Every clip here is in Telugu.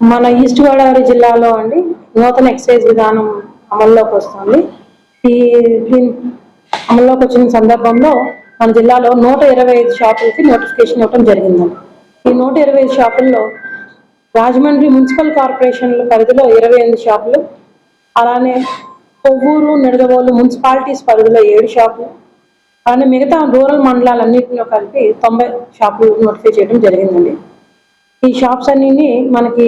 మన ఈస్ట్ గోదావరి జిల్లాలో అండి నూతన ఎక్సైజ్ విధానం అమల్లోకి వస్తుంది. ఈ దీని అమల్లోకి వచ్చిన సందర్భంలో మన జిల్లాలో నూట ఇరవై ఐదు షాపులకి నోటిఫికేషన్ ఇవ్వడం జరిగిందండి. ఈ నూట ఇరవై ఐదు షాపుల్లో రాజమండ్రి మున్సిపల్ కార్పొరేషన్ పరిధిలో ఇరవై ఎనిమిది షాపులు అలానే కొవ్వూరు నిడదవోలు మున్సిపాలిటీస్ పరిధిలో ఏడు షాపులు అలానే మిగతా రూరల్ మండలాలన్నింటిలో కలిపి తొంభై షాపులు నోటిఫై చేయడం జరిగిందండి. ఈ షాప్స్ అన్ని మనకి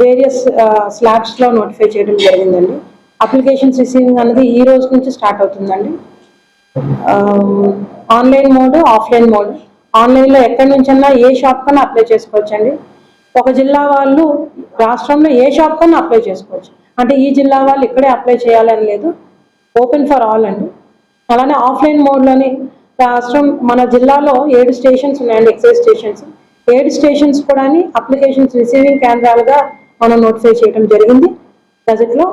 వేరియస్ స్లాబ్స్లో నోటిఫై చేయడం జరిగిందండి. అప్లికేషన్స్ రిసీవింగ్ అనేది ఈ రోజు నుంచి స్టార్ట్ అవుతుందండి. ఆన్లైన్ మోడ్ ఆఫ్లైన్ మోడ్ ఆన్లైన్లో ఎక్కడి నుంచైనా ఏ షాప్ కన్నా అప్లై చేసుకోవచ్చండి. ఒక జిల్లా వాళ్ళు రాష్ట్రంలో ఏ షాప్ కన్నా అప్లై చేసుకోవచ్చు. అంటే ఈ జిల్లా వాళ్ళు ఇక్కడే అప్లై చేయాలని లేదు. ఓపెన్ ఫర్ ఆల్ అండి. అలానే ఆఫ్లైన్ మోడ్లోని రాష్ట్రం మన జిల్లాలో ఏడు స్టేషన్స్ ఉన్నాయండి ఎక్సైజ్ స్టేషన్స్ ఏడు స్టేషన్స్ కూడా అప్లికేషన్స్ రిసీవింగ్ కేంద్రాలుగా మనం నోటిఫై చేయడం జరిగింది. గజెట్లో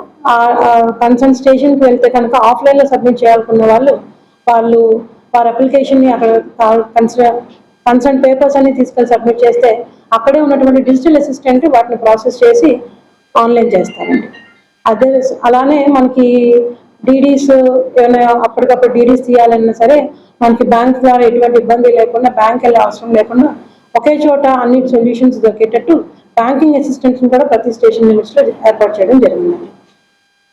కన్సర్న్ స్టేషన్కి వెళ్తే కనుక ఆఫ్లైన్లో సబ్మిట్ చేయాలనుకున్న వాళ్ళు వాళ్ళు వారి అప్లికేషన్ని అక్కడ కన్సిడర్ కన్సర్న్ పేపర్స్ అన్ని తీసుకెళ్ళి సబ్మిట్ చేస్తే అక్కడే ఉన్నటువంటి డిజిటల్ అసిస్టెంట్ వాటిని ప్రాసెస్ చేసి ఆన్లైన్ చేస్తారండి. అదే అలానే మనకి డీడీస్ ఏమైనా అప్పటికప్పుడు డీడీస్ తీయాలన్నా సరే మనకి బ్యాంక్ ద్వారా ఎటువంటి ఇబ్బంది లేకుండా బ్యాంక్ వెళ్ళే అవసరం లేకుండా ఒకే చోట అన్ని సొల్యూషన్స్ దొరికేటట్టు బ్యాంకింగ్ అసిస్టెంట్స్ కూడా ప్రతి స్టేషన్ లిమిట్స్లో ఏర్పాటు చేయడం జరిగిందండి.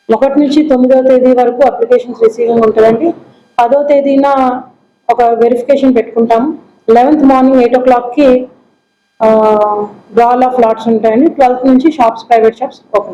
ఒకటి నుంచి తొమ్మిదవ తేదీ వరకు అప్లికేషన్స్ రిసీవింగ్ ఉంటుందండి. పదో తేదీన ఒక వెరిఫికేషన్ పెట్టుకుంటాము. లెవెన్త్ మార్నింగ్ ఎయిట్ ఓ క్లాక్కి డ్రాల్ ఆఫ్ లాట్స్ ఉంటాయండి. ట్వెల్త్ నుంచి షాప్స్ ప్రైవేట్ షాప్స్ ఓపెన్